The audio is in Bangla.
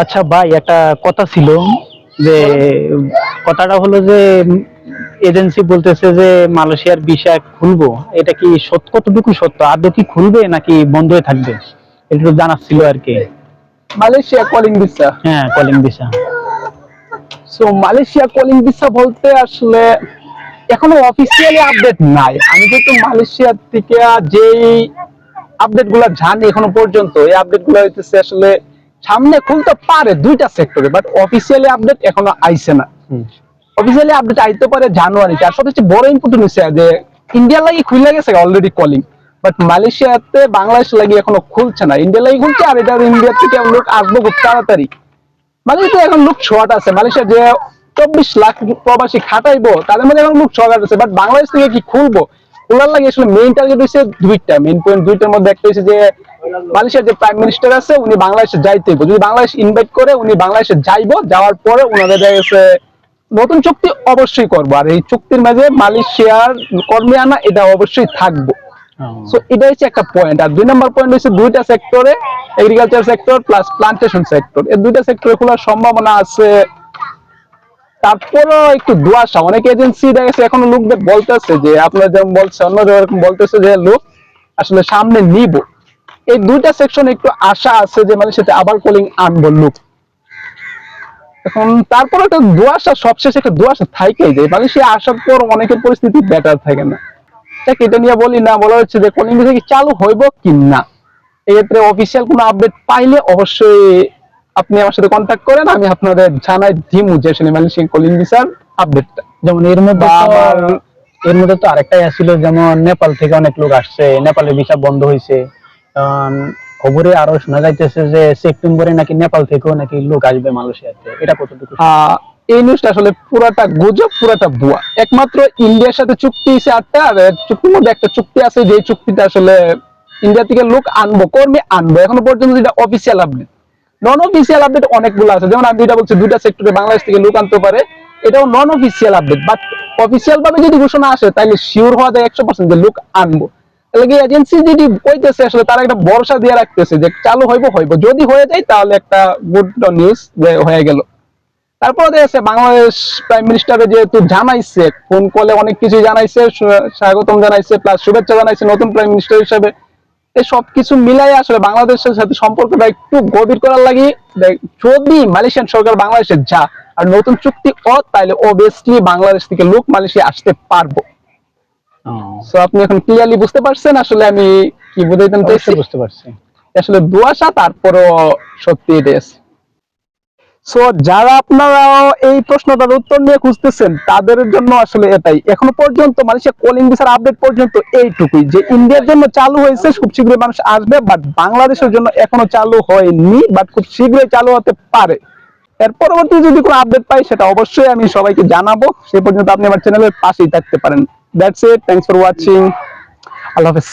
আচ্ছা ভাই একটা কথা ছিল যে কথাটা হলো যে এজেন্সি বলতেছে যে মালয়েশিয়ার ভিসা খুলবো। এটা কি সত্য কতটুকু সত্য? আদৌ কি খুলবে নাকি বন্ধ হয়ে থাকবে? একটু জানার ছিল আর কি। মালয়েশিয়া কলিং ভিসা হ্যাঁ calling visa so Malaysia calling visa বলতে আসলে এখনও অফিসিয়ালি আপডেট নাই। আমি যেহেতু মালয়েশিয়ার থেকে যেই আপডেটগুলা জানি এখনও পর্যন্ত এই আপডেটগুলো হইতেছে আসলে সামনে খুলতে পারে দুইটা সেক্টরে বাট অফিসিয়ালি আপডেট এখনও আইছে না। অফিসিয়ালি আপডেট আইতে পারে জানুয়ারিতে আর সবচেয়ে বড় ইম্পর্টেন্ট হচ্ছে যে ইন্ডিয়ার লাগি খুলে গেছে অলরেডি কলিং বাট মালয়েশিয়াতে বাংলাদেশ লাগি এখনও খুলছে না। ইন্ডিয়া লাগি খুলছে আর এটা ইন্ডিয়া থেকে লোক আসব খুব তাড়াতাড়ি। মালয়েশিয়া এখন লোক শর্ট আছে। মালয়েশিয়া যে চব্বিশ লাখ প্রবাসী খাটাইবো তাদের মধ্যে এখন লোক শর্ট আছে বাট বাংলাদেশ থেকে কি খুলবো? খোলার লাগে আসলে মেইন টার্গেট হচ্ছে দুইটা। মেইন পয়েন্ট দুইটার মধ্যে একটা হচ্ছে যে মালয়েশিয়ার যে প্রাইম মিনিস্টার আছে উনি বাংলাদেশে যাইতে যদি বাংলাদেশ ইনভাইট করে উনি বাংলাদেশে যাইবো যাওয়ার পরে উনাদের দেখা গেছে নতুন চুক্তি অবশ্যই করব। আর এই চুক্তির মাঝে মালয়েশিয়ার কর্মী আনা এটা অবশ্যই থাকব। সো এটা হচ্ছে একটা পয়েন্ট আর দুই নম্বর পয়েন্ট হচ্ছে দুইটা সেক্টরে agriculture sector plus plantation sector এই দুইটা সেক্টরে খোলার সম্ভাবনা আছে। তারপরও একটু দুয়াশা। অনেক এজেন্সি দেখা গেছে এখনও লোকদের বলতেছে যে আপনারা যেমন বলছে অন্য এরকম বলতেছে যে লোক আসলে সামনে নিব। এই দুইটা সেকশন একটু আশা আছে যে মানে সেটা আবার কলিং আনব লোক এখন তারপর একটা দুয়াশা সবশেষে একটা দুয়াশা থাইকেই যায় মানে সে আসার পর অনেকের পরিস্থিতি বেটার থাকে না। দেখ এটা নিয়ে বলি না বলা হচ্ছে যে কলিং ভিসা কি চালু হইব কি না। এক্ষেত্রে অফিসিয়াল কোনো আপডেট পাইলে অবশ্যই আপনি আমার সাথে কন্ট্যাক্ট করেন আমি আপনাদের জানাই দিমু যে আসলে মালয়েশিয়ান কলিং ভিসার আপডেটটা যেমন এর মধ্যে আমার- এর মধ্যে তো আরেকটাই আসছিল যেমন নেপাল থেকে অনেক লোক আসছে নেপালের ভিসা বন্ধ হয়েছে খবরে আরও শোনা যাইতেছে যে সেপ্টেম্বরে নাকি নেপাল থেকেও নাকি লোক আসবে মালয়েশিয়াতে। এটা কতটুকু? এই নিউজটা আসলে পুরাটা গুজব, পুরাটা ভুয়া। একমাত্র ইন্ডিয়ার সাথে চুক্তি আটটা, আর চুক্তির মধ্যে একটা চুক্তি আছে যে চুক্তিতে আসলে ইন্ডিয়া থেকে লোক আনব, কর্মী আনব। এখনও পর্যন্ত যেটা official update non official update অনেকগুলো আছে। যেমন আমি যেটা বলছি, দুইটা সেক্টরে বাংলাদেশ থেকে লোক আনতে পারে। এটাও non official update but official ভাবে যদি ঘোষণা আসে, তাহলে শিওর হওয়া যায় একশো পার্সেন্ট যে লোক আনব। এজেন্সি যদি আসলে তারা একটা ভরসা দিয়ে রাখতেছে যে চালু হইব হইব। যদি হয়ে যায় তাহলে একটা গুড নিউজ হয়ে গেল। বাংলাদেশ প্রাইম মিনিস্টারে যেহেতু জানাইছে ফোন কলে অনেক কিছু জানাইছে স্বাগতম জানাইছে প্লাস শুভেচ্ছা জানাইছে নতুন প্রাইম মিনিস্টার হিসেবে। এই সবকিছু মিলাই আসলে বাংলাদেশের সাথে সম্পর্কটা একটু গভীর করার লাগি যদি মালয়েশিয়ান সরকার বাংলাদেশে যা আর নতুন চুক্তি ও তাইলে অবভিয়াসলি বাংলাদেশ থেকে লোক মালয়েশিয়া আসতে পারব। সো আপনি এখন ক্লিয়ারলি বুঝতে পারছেন আসলে আমি কি বুঝাইতে চাইছি বুঝতে পারছি। আসলে দুয়াশা তারপরও সত্যি আছে সো যারা আপনারা এই প্রশ্নটার উত্তর নিয়ে খুঁজতেছেন তাদের জন্য আসলে এটাই। এখনও পর্যন্ত কলিং ভিসার আপডেট পর্যন্ত এইটুকুই। যে ইন্ডিয়ার জন্য চালু হয়েছে খুব শীঘ্রই মানুষ আসবে বাট বাংলাদেশের জন্য এখনও চালু হয়নি বাট খুব শীঘ্রই চালু হতে পারে। এর পরবর্তী যদি কোনো আপডেট পাই সেটা অবশ্যই আমি সবাইকে জানাব। সে পর্যন্ত আপনি আমার চ্যানেলের পাশেই থাকতে পারেন। that's it thanks for watching আল্লাহ হাফেজ